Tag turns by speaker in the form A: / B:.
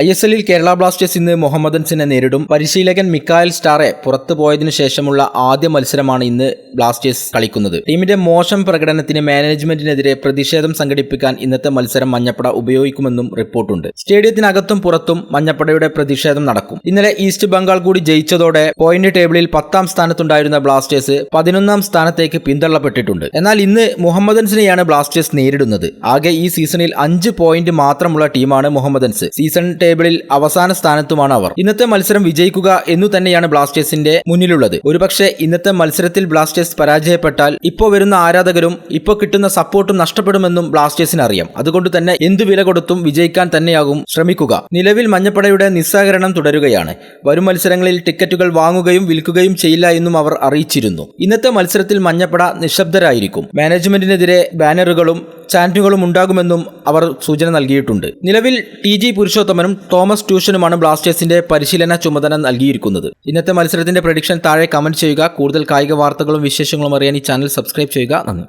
A: I S എല്ലിൽ Kerala Blasters ഇന്ന് മുഹമ്മദൻസിനെ നേരിടും. പരിശീലകൻ മിക്കായൽ സ്റ്റാറെ പുറത്തു പോയതിനു ശേഷമുള്ള ആദ്യ മത്സരമാണ് ഇന്ന് ബ്ലാസ്റ്റേഴ്സ് കളിക്കുന്നത്. ടീമിന്റെ മോശം പ്രകടനത്തിന് മാനേജ്മെന്റിനെതിരെ പ്രതിഷേധം സംഘടിപ്പിക്കാൻ ഇന്നത്തെ മത്സരം മഞ്ഞപ്പട ഉപയോഗിക്കുമെന്നും റിപ്പോർട്ടുണ്ട്. സ്റ്റേഡിയത്തിനകത്തും പുറത്തും മഞ്ഞപ്പടയുടെ പ്രതിഷേധം നടക്കും. ഇന്നലെ ഈസ്റ്റ് ബംഗാൾ കൂടി ജയിച്ചതോടെ പോയിന്റ് ടേബിളിൽ പത്താം സ്ഥാനത്തുണ്ടായിരുന്ന ബ്ലാസ്റ്റേഴ്സ് പതിനൊന്നാം സ്ഥാനത്തേക്ക് പിന്തള്ളപ്പെട്ടിട്ടുണ്ട്. എന്നാൽ ഇന്ന് മുഹമ്മദൻസിനെയാണ് ബ്ലാസ്റ്റേഴ്സ് നേരിടുന്നത്. ആകെ ഈ സീസണിൽ അഞ്ച് പോയിന്റ് മാത്രമുള്ള ടീമാണ് മുഹമ്മദൻസ്. സീസൺ ടേബിളിൽ അവസാന സ്ഥാനത്തുമാണ് അവർ. ഇന്നത്തെ മത്സരം വിജയിക്കുക എന്നു തന്നെയാണ് ബ്ലാസ്റ്റേഴ്സിന്റെ മുന്നിലുള്ളത്. ഒരുപക്ഷെ ഇന്നത്തെ മത്സരത്തിൽ ബ്ലാസ്റ്റേഴ്സ് പരാജയപ്പെട്ടാൽ ഇപ്പോൾ വരുന്ന ആരാധകരും ഇപ്പോൾ കിട്ടുന്ന സപ്പോർട്ടും നഷ്ടപ്പെടുമെന്നും ബ്ലാസ്റ്റേഴ്സിന് അറിയാം. അതുകൊണ്ട് തന്നെ എന്തു വില കൊടുത്തും വിജയിക്കാൻ തന്നെയാകും ശ്രമിക്കുക. നിലവിൽ മഞ്ഞപ്പടയുടെ നിസ്സഹകരണം തുടരുകയാണ്. വരും മത്സരങ്ങളിൽ ടിക്കറ്റുകൾ വാങ്ങുകയും വിൽക്കുകയും ചെയ്യില്ല എന്നും അവർ അറിയിച്ചിരുന്നു. ഇന്നത്തെ മത്സരത്തിൽ മഞ്ഞപ്പട നിശബ്ദരായിരിക്കും. മാനേജ്മെന്റിനെതിരെ ബാനറുകളും ചാന്റുകളും ഉണ്ടാകുമെന്നും അവർ സൂചന നൽകിയിട്ടുണ്ട്. നിലവിൽ ടി ജി പുരുഷോത്തമനും തോമസ് ട്യൂഷനുമാണ് ബ്ലാസ്റ്റേഴ്സിന്റെ പരിശീലന ചുമതല നൽകിയിരിക്കുന്നത്. ഇന്നത്തെ മത്സരത്തിന്റെ പ്രഡിക്ഷൻ താഴെ കമന്റ് ചെയ്യുക. കൂടുതൽ കായിക വാർത്തകളും വിശേഷങ്ങളും അറിയാൻ ഈ ചാനൽ സബ്സ്ക്രൈബ് ചെയ്യുക. നന്ദി.